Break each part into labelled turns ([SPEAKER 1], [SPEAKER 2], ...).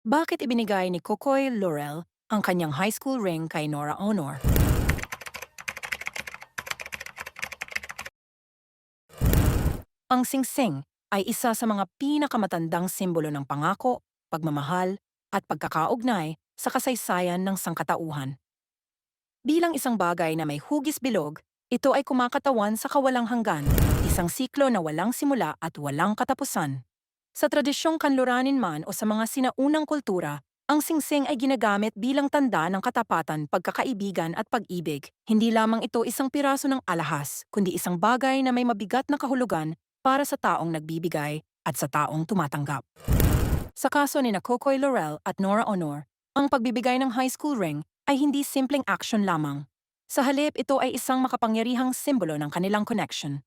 [SPEAKER 1] Bakit ibinigay ni Kokoy Laurel ang kanyang high school ring kay Nora Honor? Ang singsing ay isa sa mga pinakamatandang simbolo ng pangako, pagmamahal, at pagkakaugnay sa kasaysayan ng sangkatauhan. Bilang isang bagay na may hugis bilog, ito ay kumakatawan sa kawalang hanggan, isang siklo na walang simula at walang katapusan. Sa tradisyong kanluranin man o sa mga sinaunang kultura, ang singsing ay ginagamit bilang tanda ng katapatan, pagkakaibigan at pag-ibig. Hindi lamang ito isang piraso ng alahas, kundi isang bagay na may mabigat na kahulugan para sa taong nagbibigay at sa taong tumatanggap. Sa kaso ni na Laurel at Nora Honor, ang pagbibigay ng high school ring ay hindi simpleng action lamang. Sa halip, ito ay isang makapangyarihang simbolo ng kanilang connection.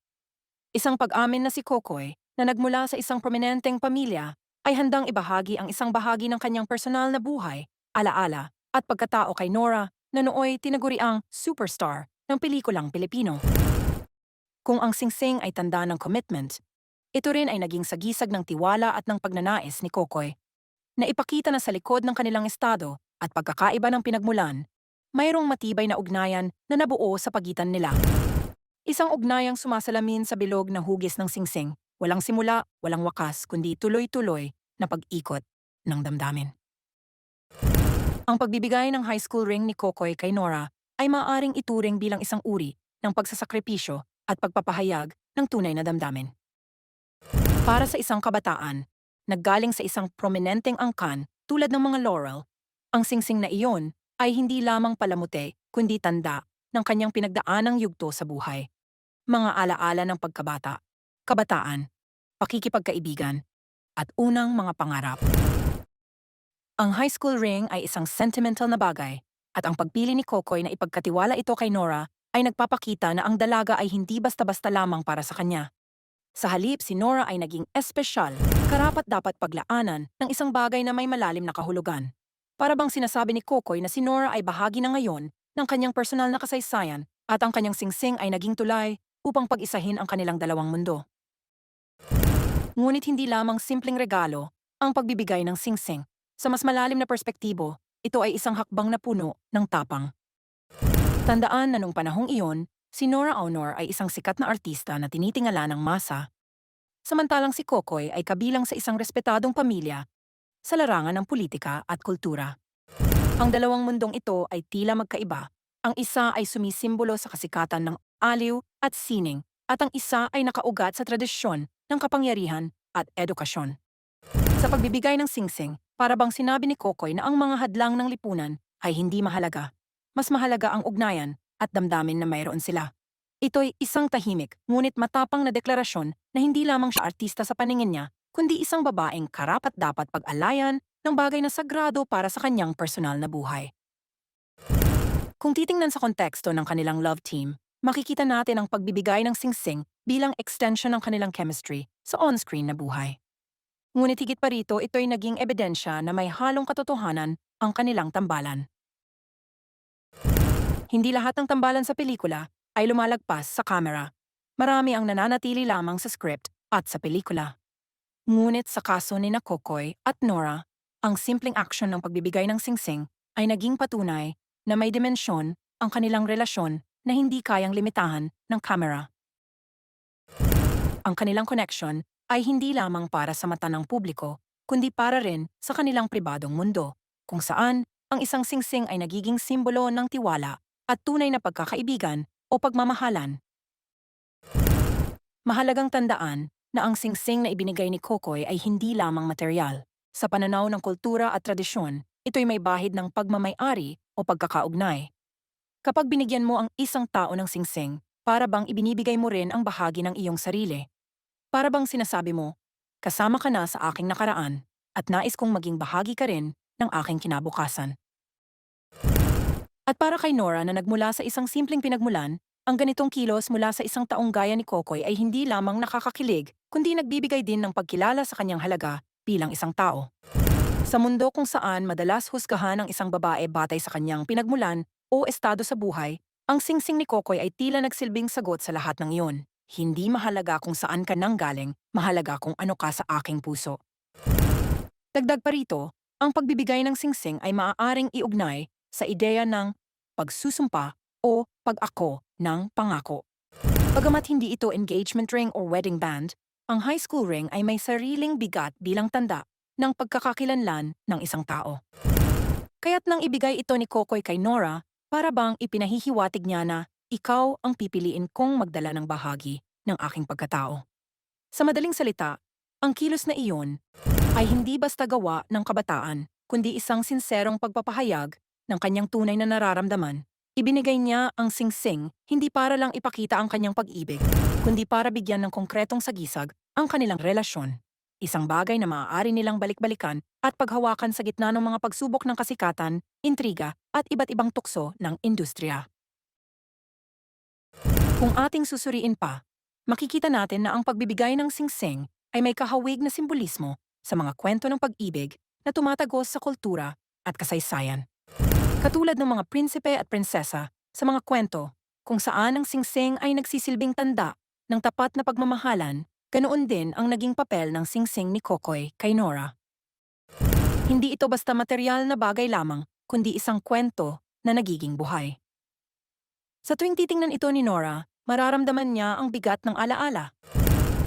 [SPEAKER 1] Isang pag-amin na si Kokoy na nagmula sa isang prominenteng pamilya ay handang ibahagi ang isang bahagi ng kanyang personal na buhay, alaala, at pagkatao kay Nora na nooy tinaguriang superstar ng pelikulang Pilipino. Kung ang singsing ay tanda ng commitment, ito rin ay naging sagisag ng tiwala at ng pagnanais ni Kokoy. Na ipakita na sa likod ng kanilang estado at pagkakaiba ng pinagmulan, mayroong matibay na ugnayan na nabuo sa pagitan nila. Isang ugnayang sumasalamin sa bilog na hugis ng singsing, walang simula, walang wakas, kundi tuloy-tuloy na pag-ikot ng damdamin. Ang pagbibigay ng high school ring ni Kokoy kay Nora ay maaaring ituring bilang isang uri ng pagsasakripisyo at pagpapahayag ng tunay na damdamin. Para sa isang kabataan, naggaling sa isang prominenteng angkan tulad ng mga laurel, ang singsing na iyon ay hindi lamang palamute kundi tanda ng kanyang pinagdaanang yugto sa buhay. Mga alaala ng pagkabata, kabataan, pakikipagkaibigan, at unang mga pangarap. Ang high school ring ay isang sentimental na bagay at ang pagpili ni Kokoy na ipagkatiwala ito kay Nora ay nagpapakita na ang dalaga ay hindi basta-basta lamang para sa kanya. Sa halip, si Nora ay naging espesyal, karapat dapat paglaanan ng isang bagay na may malalim na kahulugan. Para bang sinasabi ni Kokoy na si Nora ay bahagi na ngayon ng kanyang personal na kasaysayan at ang kanyang singsing ay naging tulay upang pag-isahin ang kanilang dalawang mundo. Ngunit hindi lamang simpleng regalo ang pagbibigay ng singsing. Sa mas malalim na perspektibo, ito ay isang hakbang na puno ng tapang. Tandaan na nung panahong iyon, si Nora Honor ay isang sikat na artista na tinitingala ng masa. Samantalang si Kokoy ay kabilang sa isang respetadong pamilya sa larangan ng politika at kultura. Ang dalawang mundong ito ay tila magkaiba. Ang isa ay sumisimbolo sa kasikatan ng aliw at sining at ang isa ay nakaugat sa tradisyon ng kapangyarihan at edukasyon. Sa pagbibigay ng singsing, para bang sinabi ni Kokoy na ang mga hadlang ng lipunan ay hindi mahalaga. Mas mahalaga ang ugnayan at damdamin na mayroon sila. Ito'y isang tahimik, ngunit matapang na deklarasyon na hindi lamang siya artista sa paningin niya, kundi isang babaeng karapat dapat pag-alayan ng bagay na sagrado para sa kanyang personal na buhay. Kung titingnan sa konteksto ng kanilang love team, makikita natin ang pagbibigay ng singsing bilang extension ng kanilang chemistry sa on-screen na buhay. Ngunit higit pa rito, ito'y naging ebidensya na may halong katotohanan ang kanilang tambalan. Hindi lahat ng tambalan sa pelikula ay lumalagpas sa camera. Marami ang nananatili lamang sa script at sa pelikula. Ngunit sa kaso ni na Kokoy at Nora, ang simpleng aksyon ng pagbibigay ng singsing ay naging patunay na may dimensyon ang kanilang relasyon na hindi kayang limitahan ng camera. Ang kanilang connection ay hindi lamang para sa mata ng publiko, kundi para rin sa kanilang pribadong mundo, kung saan ang isang singsing ay nagiging simbolo ng tiwala at tunay na pagkakaibigan o pagmamahalan. Mahalagang tandaan na ang singsing na ibinigay ni Kokoy ay hindi lamang material. Sa pananaw ng kultura at tradisyon, ito'y may bahid ng pagmamay-ari o pagkakaugnay. Kapag binigyan mo ang isang tao ng singsing, para bang ibinibigay mo rin ang bahagi ng iyong sarili. Para bang sinasabi mo, kasama ka na sa aking nakaraan at nais kong maging bahagi ka rin ng aking kinabukasan. At para kay Nora na nagmula sa isang simpleng pinagmulan, ang ganitong kilos mula sa isang taong gaya ni Kokoy ay hindi lamang nakakakilig, kundi nagbibigay din ng pagkilala sa kanyang halaga bilang isang tao. Sa mundo kung saan madalas husgahan ang isang babae batay sa kanyang pinagmulan o estado sa buhay, ang singsing ni Kokoy ay tila nagsilbing sagot sa lahat ng iyon. Hindi mahalaga kung saan ka nang galing, mahalaga kung ano ka sa aking puso. Dagdag pa rito, Ang pagbibigay ng singsing ay maaaring iugnay sa ideya ng pagsusumpa o pag-ako ng pangako. Bagamat hindi ito engagement ring or wedding band, ang high school ring ay may sariling bigat bilang tanda ng pagkakakilanlan ng isang tao. Kaya't nang ibigay ito ni Kokoy kay Nora, para bang ipinahihiwatig niya na ikaw ang pipiliin kong magdala ng bahagi ng aking pagkatao. Sa madaling salita, ang kilos na iyon ay hindi basta gawa ng kabataan, kundi isang sinserong pagpapahayag ng kanyang tunay na nararamdaman. Ibinigay niya ang singsing hindi para lang ipakita ang kanyang pag-ibig, kundi para bigyan ng konkretong sagisag ang kanilang relasyon. Isang bagay na maaari nilang balik-balikan at paghawakan sa gitna ng mga pagsubok ng kasikatan, intriga at iba't ibang tukso ng industriya. Kung ating susuriin pa, makikita natin na ang pagbibigay ng singsing ay may kahawig na simbolismo sa mga kwento ng pag-ibig na tumatagos sa kultura at kasaysayan. Katulad ng mga prinsipe at prinsesa sa mga kwento kung saan ang singsing ay nagsisilbing tanda ng tapat na pagmamahalan, ganoon din ang naging papel ng singsing ni Kokoy kay Nora. Hindi ito basta material na bagay lamang, kundi isang kwento na nagiging buhay. Sa tuwing titingnan ito ni Nora, mararamdaman niya ang bigat ng alaala.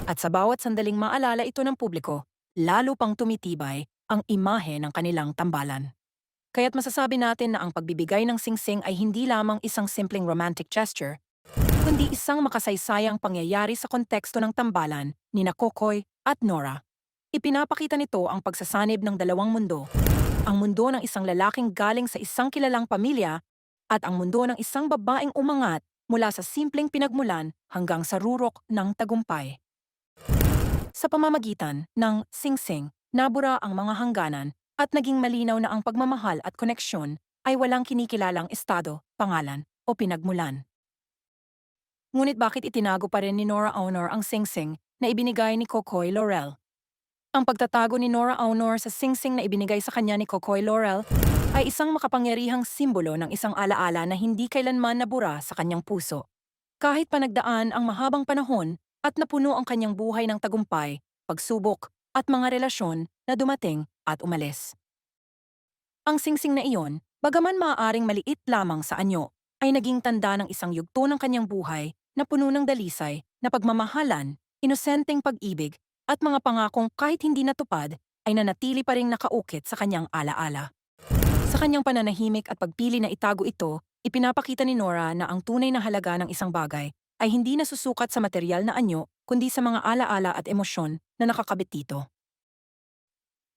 [SPEAKER 1] At sa bawat sandaling maalala ito ng publiko, lalo pang tumitibay ang imahe ng kanilang tambalan. Kaya't masasabi natin na ang pagbibigay ng singsing ay hindi lamang isang simpleng romantic gesture, kundi isang makasaysayang pangyayari sa konteksto ng tambalan ni Kokoy at Nora. Ipinapakita nito ang pagsasanib ng dalawang mundo. Ang mundo ng isang lalaking galing sa isang kilalang pamilya at ang mundo ng isang babaeng umangat mula sa simpleng pinagmulan hanggang sa rurok ng tagumpay. Sa pamamagitan ng singsing, nabura ang mga hangganan at naging malinaw na ang pagmamahal at koneksyon ay walang kinikilalang estado, pangalan o pinagmulan. Ngunit bakit itinago pa rin ni Nora Honor ang singsing na ibinigay ni Kokoy Laurel? Ang pagtatago ni Nora Honor sa singsing na ibinigay sa kanya ni Kokoy Laurel ay isang makapangyarihang simbolo ng isang alaala na hindi kailanman nabura sa kanyang puso. Kahit panagdaan ang mahabang panahon at napuno ang kanyang buhay ng tagumpay, pagsubok at mga relasyon na dumating at umalis. Ang singsing na iyon, bagaman maaaring maliit lamang sa anyo, ay naging tanda ng isang yugto ng kanyang buhay na puno ng dalisay na pagmamahalan, inosenteng pag-ibig at mga pangakong kahit hindi natupad ay nanatili pa ring nakaukit sa kanyang alaala. Sa kanyang pananahimik at pagpili na itago ito, ipinapakita ni Nora na ang tunay na halaga ng isang bagay ay hindi nasusukat sa material na anyo kundi sa mga alaala at emosyon na nakakabit dito.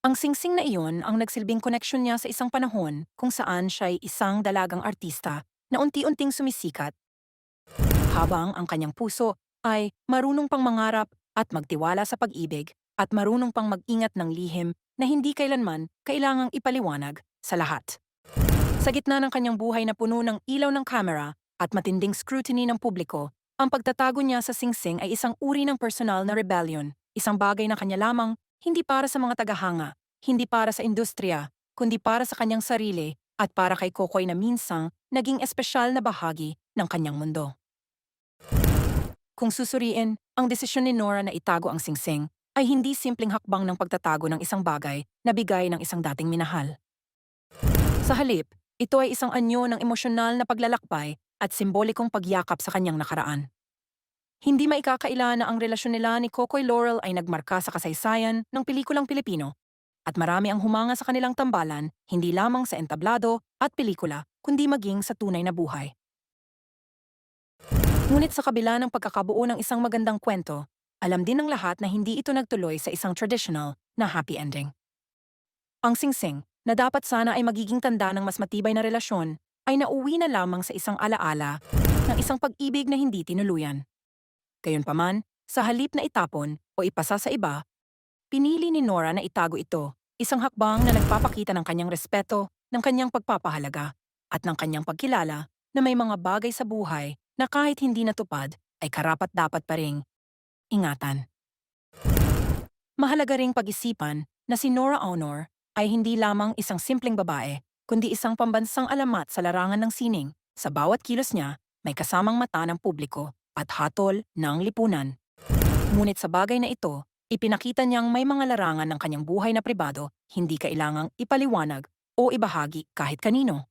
[SPEAKER 1] Ang singsing na iyon ang nagsilbing koneksyon niya sa isang panahon kung saan siya ay isang dalagang artista na unti-unting sumisikat. Habang ang kanyang puso ay marunong pang mangarap at magtiwala sa pag-ibig at marunong pang mag-ingat ng lihim na hindi kailanman kailangang ipaliwanag sa lahat. Sa gitna ng kanyang buhay na puno ng ilaw ng kamera at matinding scrutiny ng publiko, ang pagtatago niya sa singsing ay isang uri ng personal na rebellion, isang bagay na kanya lamang hindi para sa mga tagahanga, hindi para sa industriya, kundi para sa kanyang sarili at para kay Kokoy na minsang naging espesyal na bahagi ng kanyang mundo. Kung susuriin, ang desisyon ni Nora na itago ang singsing ay hindi simpleng hakbang ng pagtatago ng isang bagay na bigay ng isang dating minahal. Sa halip, ito ay isang anyo ng emosyonal na paglalakbay at simbolikong pagyakap sa kanyang nakaraan. Hindi maikakaila na ang relasyon nila ni Kokoy Laurel ay nagmarka sa kasaysayan ng pelikulang Pilipino at marami ang humanga sa kanilang tambalan hindi lamang sa entablado at pelikula kundi maging sa tunay na buhay. Ngunit sa kabila ng pagkakabuo ng isang magandang kwento, alam din ng lahat na hindi ito nagtuloy sa isang traditional na happy ending. Ang singsing, na dapat sana ay magiging tanda ng mas matibay na relasyon, ay nauwi na lamang sa isang alaala ng isang pag-ibig na hindi tinuluyan. Gayunpaman, sa halip na itapon o ipasa sa iba, pinili ni Nora na itago ito, isang hakbang na nagpapakita ng kanyang respeto, ng kanyang pagpapahalaga, at ng kanyang pagkilala na may mga bagay sa buhay na kahit hindi natupad ay karapat-dapat pa ring ingatan. Mahalaga ring pag-isipan na si Nora Honor ay hindi lamang isang simpleng babae, kundi isang pambansang alamat sa larangan ng sining. Sa bawat kilos niya, may kasamang mata ng publiko at hatol ng lipunan. Ngunit sa bagay na ito, Ipinakita niyang may mga larangan ng kanyang buhay na pribado hindi kailangang ipaliwanag o ibahagi kahit kanino.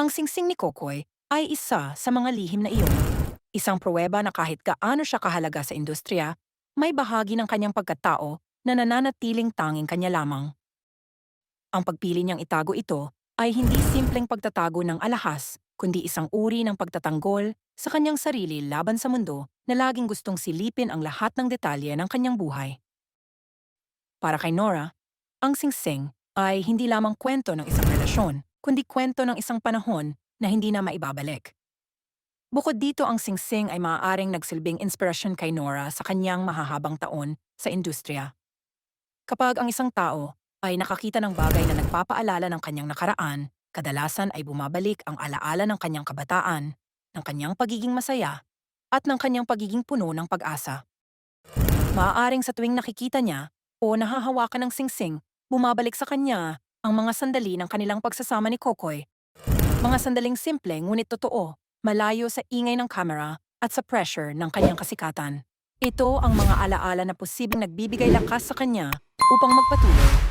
[SPEAKER 1] Ang singsing ni Kokoy ay isa sa mga lihim na iyon. Isang pruweba na kahit gaano siya kahalaga sa industriya, may bahagi ng kanyang pagkatao na nananatiling tanging kanya lamang. Ang pagpili niyang itago ito ay hindi simpleng pagtatago ng alahas, kundi isang uri ng pagtatanggol sa kanyang sarili laban sa mundo na laging gustong silipin ang lahat ng detalye ng kanyang buhay. Para kay Nora, ang singsing ay hindi lamang kwento ng isang relasyon, kundi kwento ng isang panahon na hindi na maibabalik. Bukod dito, ang singsing ay maaaring nagsilbing inspirasyon kay Nora sa kanyang mahahabang taon sa industriya. Kapag ang isang tao ay nakakita ng bagay na nagpapaalala ng kanyang nakaraan, kadalasan ay bumabalik ang alaala ng kanyang kabataan, ng kanyang pagiging masaya, at ng kanyang pagiging puno ng pag-asa. Maaaring sa tuwing nakikita niya o nahahawakan ng singsing, bumabalik sa kanya ang mga sandali ng kanilang pagsasama ni Kokoy. Mga sandaling simple ngunit totoo, malayo sa ingay ng kamera at sa pressure ng kanyang kasikatan. Ito ang mga alaala na posibleng nagbibigay lakas sa kanya upang magpatuloy